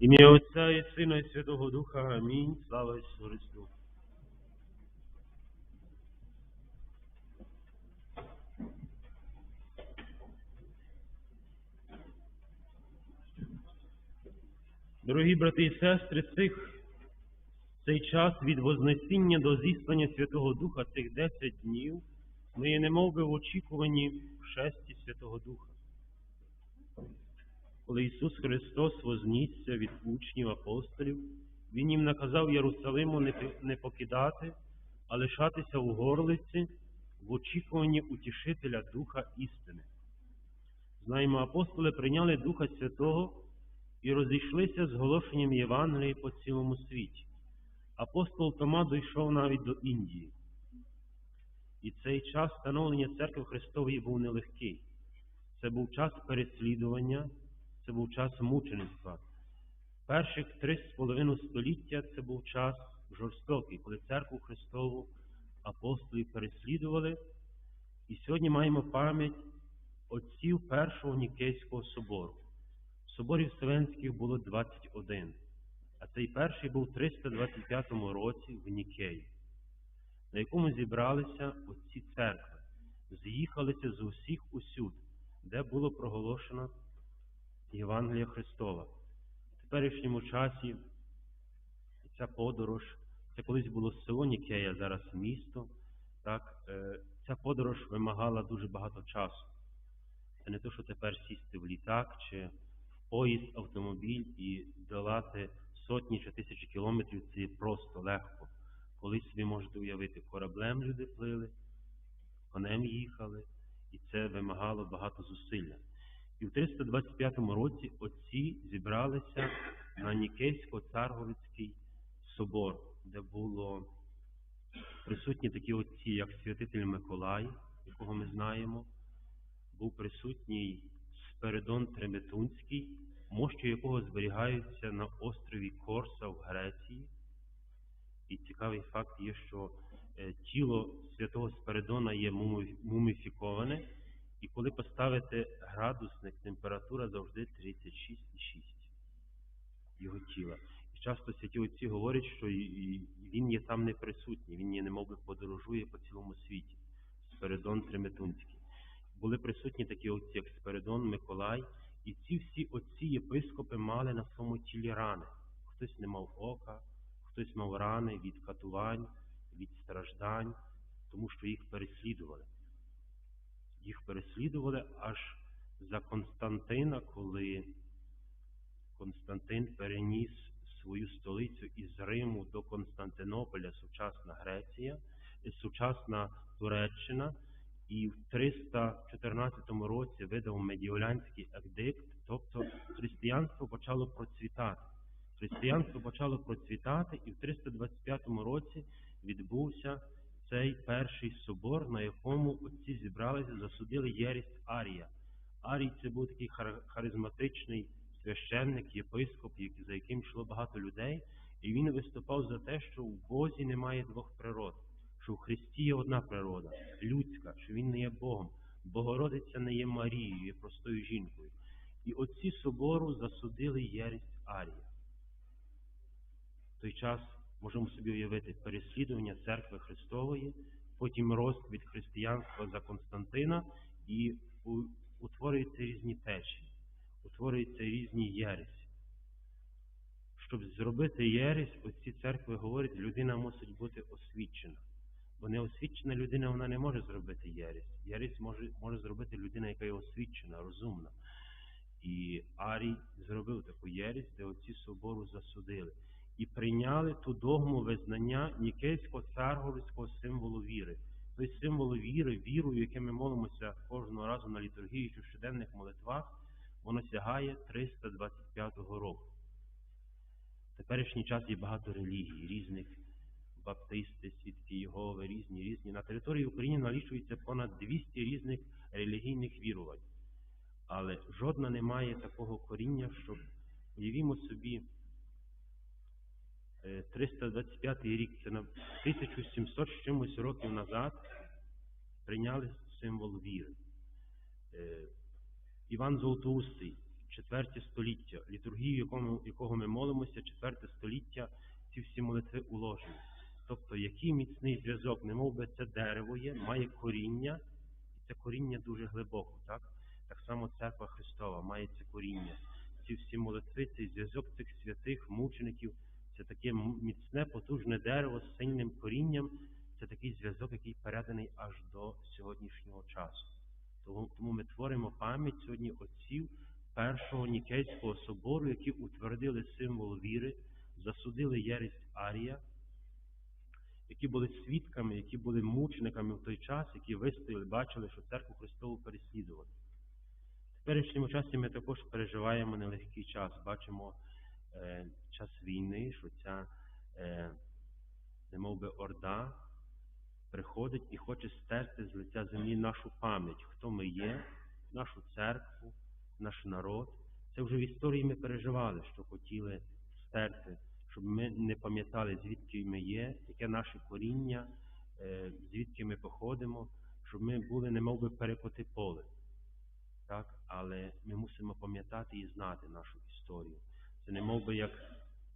Ім'я Отця і Сина і Святого Духа. Амінь. Слава Ісусу Христу. Дорогі брати і сестри, цих, цей час від Вознесіння до зіслання Святого Духа, цих 10 днів, ми є немов би в очікуванні в шесті Святого Духа. Коли Ісус Христос вознісся від учнів апостолів, Він їм наказав Єрусалиму не покидати, а лишатися у горлиці в очікуванні утішителя Духа істини. Знаємо, апостоли прийняли Духа Святого і розійшлися з оголошенням Євангелії по цілому світі. Апостол Тома дійшов навіть до Індії. І цей час становлення церкви Христової був нелегкий. Це був час переслідування, це був час мучеництва. Перших три з половиною століття це був час жорстокий, коли церкву Христову апостолів переслідували. І сьогодні маємо пам'ять отців Першого Нікейського собору. Соборів Вселенських було 21, а цей перший був в 325 році в Нікеї, на якому зібралися отці церкви, з'їхалися з усіх усюд, де було проголошено Євангелія Христова. В теперішньому часі ця подорож, це колись було село Нікея, зараз місто. Так, е, ця подорож вимагала дуже багато часу. Це не те, що тепер сісти в літак чи в поїзд, автомобіль і долати сотні чи тисячі кілометрів це просто легко. Колись ви можете уявити, кораблем люди плили, конем їхали, і це вимагало багато зусилля. І в 325 році отці зібралися на Нікейсько-Царговицький собор, де було присутні такі отці, як святитель Миколай, якого ми знаємо, був присутній Спиридон Треметунський, мощі якого зберігаються на острові Корса в Греції. І цікавий факт є, що е, тіло святого Спиридона є муміфіковане, і коли поставити градусник, температура завжди 36,6 його тіла. І часто святі отці говорять, що він є там не присутній, він є немов би подорожує по цілому світі. Спиридон Треметунський. Були присутні такі отці, як Спиридон, Миколай, і ці всі отці єпископи мали на своєму тілі рани. Хтось не мав ока, хтось мав рани від катувань, від страждань, тому що їх переслідували. Їх переслідували аж за Константина, коли Константин переніс свою столицю із Риму до Константинополя, сучасна Греція, сучасна Туреччина, і в 314 році видав Медіолянський едикт, тобто християнство почало процвітати. Християнство почало процвітати, і в 325 році відбувся цей перший собор, на якому отці зібралися, засудили єрість Арія. Арій це був такий харизматичний священник, єпископ, за яким йшло багато людей, і він виступав за те, що в Бозі немає двох природ, що в Христі є одна природа, людська, що він не є Богом. Богородиця не є Марією, є простою жінкою. І отці собору засудили єрість Арія. В той час можемо собі уявити переслідування церкви Христової, потім рост від християнства за Константина, і утворюються різні течії, утворюються різні єресі. Щоб зробити єресь, оці церкви говорять, людина мусить бути освічена. Бо неосвічена людина вона не може зробити єресь. Єресь може, може зробити людина, яка є освічена, розумна. І Арій зробив таку єресь, де оці собору засудили. І прийняли ту догму визнання Нікейського царговицького символу віри. Той символ віри, вірою, яке ми молимося кожного разу на літургії чи в щоденних молитвах, воно сягає 325 року. В теперішній час є багато релігій, різних баптисти, свідки Єгови, різні різні. На території України налічується понад 200 різних релігійних вірувань. Але жодна не має такого коріння, щоб уявімо собі 325 рік, це на 1700 з чимось років назад прийняли символ віри. Е, Іван Золотоустий, четверте століття. Літургію, якому, якого ми молимося, четверте століття, ці всі молитви уложені. Тобто, який міцний зв'язок, не би це дерево є, має коріння, і це коріння дуже глибоко, так? Так само церква Христова має це коріння. Ці всі молитви, цей зв'язок цих святих мучеників, це таке міцне, потужне дерево з сильним корінням, це такий зв'язок, який переданий аж до сьогоднішнього часу. Тому, тому ми творимо пам'ять сьогодні отців першого Нікейського собору, які утвердили символ віри, засудили єресь Арія, які були свідками, які були мучениками в той час, які вистояли, бачили, що церкву Христову переслідували. В теперішньому часі ми також переживаємо нелегкий час. Бачимо е, час війни, що ця, е, немов би, орда приходить і хоче стерти з лиця землі нашу пам'ять, хто ми є, нашу церкву, наш народ. Це вже в історії ми переживали, що хотіли стерти, щоб ми не пам'ятали, звідки ми є, яке наше коріння, е, звідки ми походимо, щоб ми були немов би перекоти поле. Так? Але ми мусимо пам'ятати і знати нашу історію. Це не мов би як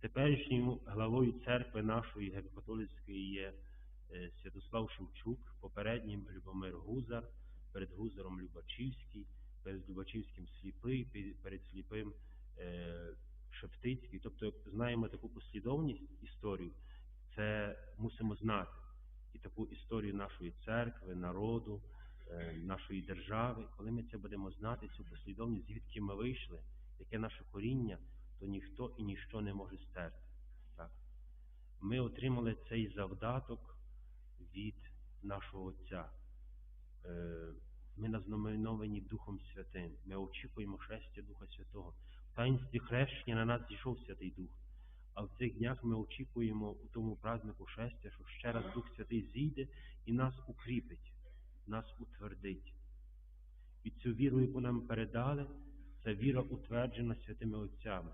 теперішньою главою церкви нашої греко-католицької є е, Святослав Шевчук, попереднім Любомир Гузар, перед Гузаром Любачівський, перед Любачівським сліпий, перед сліпим е, Шептицький. Тобто знаємо таку послідовність історію, це мусимо знати. І таку історію нашої церкви, народу, е, нашої держави. Коли ми це будемо знати, цю послідовність, звідки ми вийшли, яке наше коріння, то ніхто і ніщо не може стерти. Так? Ми отримали цей завдаток від нашого Отця. Е, Ми назнаменовані Духом Святим. Ми очікуємо шестя Духа Святого. В таїнстві хрещення на нас зійшов Святий Дух. А в цих днях ми очікуємо у тому празднику шестя, що ще раз Дух Святий зійде і нас укріпить, нас утвердить. І цю віру, яку нам передали, це віра утверджена святими отцями.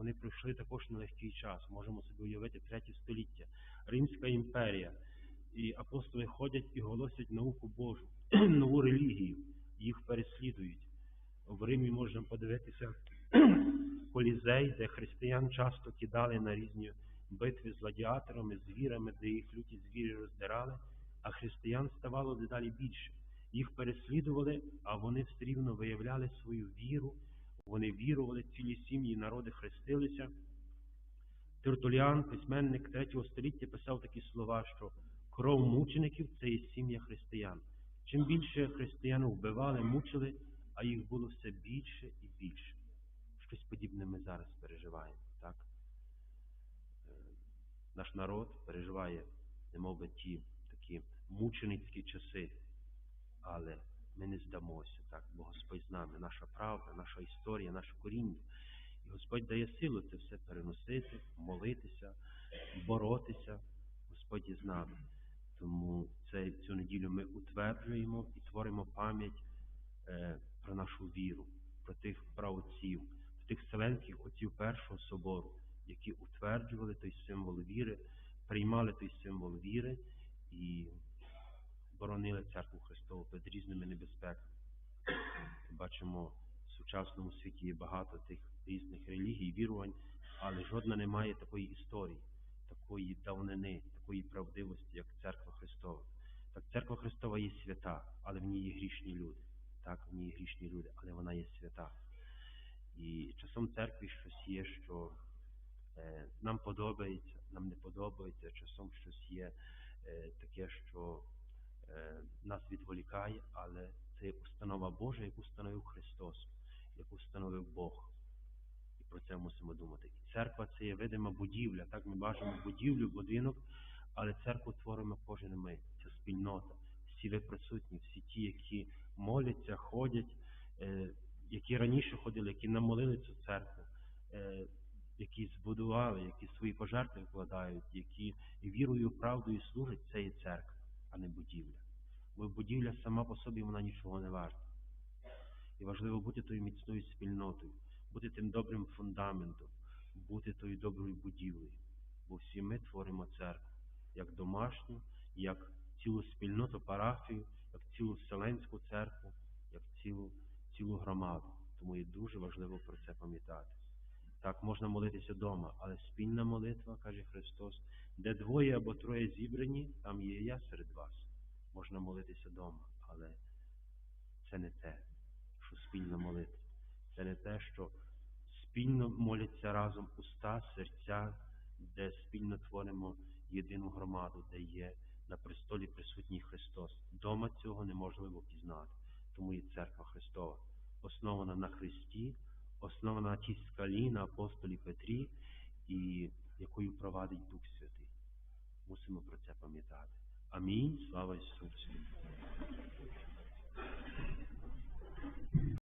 Вони пройшли також нелегкий час. Можемо собі уявити третє століття, Римська імперія. І апостоли ходять і голосять науку Божу, нову релігію, їх переслідують. В Римі можна подивитися колізей, де християн часто кидали на різні битви з гладіаторами, звірами, де їх люті звірі роздирали, а християн ставало дедалі більше. Їх переслідували, а вони все рівно виявляли свою віру, вони вірували, цілі сім'ї, народи хрестилися. Тертуліан, письменник третього століття, писав такі слова, що кров мучеників це є сім'я християн. Чим більше християн вбивали, мучили, а їх було все більше і більше. Щось подібне ми зараз переживаємо. Так? Е, Наш народ переживає, немов би ті такі мученицькі часи, але ми не здамося, так, бо Господь з нами, наша правда, наша історія, наше коріння. І Господь дає силу це все переносити, молитися, боротися. Господь із нами. Тому це, цю неділю ми утверджуємо і творимо пам'ять е, про нашу віру, про тих праотців, про тих вселенських отців Першого собору, які утверджували той символ віри, приймали той символ віри і боронили церкву Христову перед різними небезпеками. Бачимо, в сучасному світі є багато тих різних релігій, вірувань, але жодна не має такої історії, такої давнини, такої правдивості, як церква Христова. Так, церква Христова є свята, але в ній є грішні люди. Так, в ній є грішні люди, але вона є свята. І часом церкві щось є, що е, нам подобається, нам не подобається, часом щось є е, таке, що нас відволікає, але це є установа Божа, яку встановив Христос, яку встановив Бог. І про це мусимо думати. І церква це є видима будівля. Так ми бачимо будівлю, будинок, але церкву творимо кожен ми. Це спільнота. Всі ви присутні, всі ті, які моляться, ходять, е, які раніше ходили, які намолили цю церкву, е, які збудували, які свої пожертви вкладають, які вірою, правдою служать, це є церква, а не будівля. Бо будівля сама по собі вона нічого не варта. І важливо бути тою міцною спільнотою, бути тим добрим фундаментом, бути тою доброю будівлею. Бо всі ми творимо церкву як домашню, як цілу спільноту парафію, як цілу вселенську церкву, як цілу, цілу громаду. Тому є дуже важливо про це пам'ятати. Так, можна молитися вдома, але спільна молитва, каже Христос, де двоє або троє зібрані, там є я серед вас. Можна молитися вдома, але це не те, що спільна молитва. Це не те, що спільно моляться разом уста, серця, де спільно творимо єдину громаду, де є на престолі присутній Христос. Дома цього неможливо пізнати. Тому є церква Христова, основана на Христі, основана на тій скалі, на апостолі Петрі, і якою провадить Дух Святий. Мусимо про це пам'ятати. Амінь. Слава Ісусу.